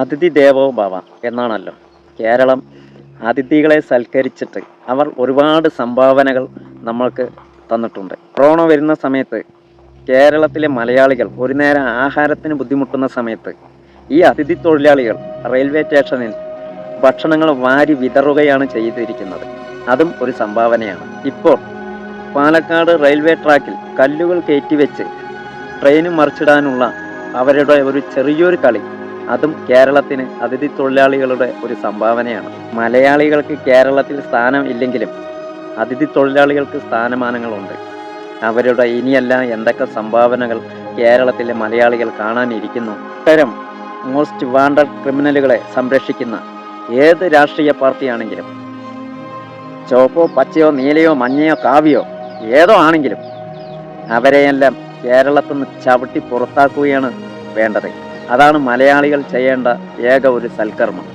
അതിഥി ദേവോ ഭവ എന്നാണല്ലോ. കേരളം അതിഥികളെ സൽക്കരിച്ചിട്ട് അവർ ഒരുപാട് സംഭാവനകൾ നമ്മൾക്ക് തന്നിട്ടുണ്ട്. കൊറോണ വരുന്ന സമയത്ത് കേരളത്തിലെ മലയാളികൾ ഒരു നേരം ആഹാരത്തിന് ബുദ്ധിമുട്ടുന്ന സമയത്ത് ഈ അതിഥി തൊഴിലാളികൾ റെയിൽവേ സ്റ്റേഷനിൽ ഭക്ഷണങ്ങൾ വാരി വിതറുകയാണ് ചെയ്തിരിക്കുന്നത്. അതും ഒരു സംഭാവനയാണ്. ഇപ്പോൾ പാലക്കാട് റെയിൽവേ ട്രാക്കിൽ കല്ലുകൾ കയറ്റിവെച്ച് ട്രെയിന് മറിച്ചിടാനുള്ള അവരുടെ ഒരു ചെറിയൊരു കളി അതും കേരളത്തിന് അതിഥി തൊഴിലാളികളുടെ ഒരു സംഭാവനയാണ്. മലയാളികൾക്ക് കേരളത്തിൽ സ്ഥാനം ഇല്ലെങ്കിലും അതിഥി തൊഴിലാളികൾക്ക് സ്ഥാനമാനങ്ങളുണ്ട്. അവരുടെ ഇനിയെല്ലാം എന്തൊക്കെ സംഭാവനകൾ കേരളത്തിലെ മലയാളികൾ കാണാനിരിക്കുന്നു. ഇത്തരം മോസ്റ്റ് വാണ്ടഡ് ക്രിമിനലുകളെ സംരക്ഷിക്കുന്ന ഏത് രാഷ്ട്രീയ പാർട്ടിയാണെങ്കിലും ചോപ്പോ പച്ചയോ നീലയോ മഞ്ഞയോ കാവിയോ ഏതോ ആണെങ്കിലും അവരെയെല്ലാം കേരളത്തിൽ നിന്ന് ചവിട്ടി പുറത്താക്കുകയാണ് വേണ്ടത്. അതാണ് മലയാളികൾ ചെയ്യേണ്ട ഏക ഒരു സൽക്കർമ്മം.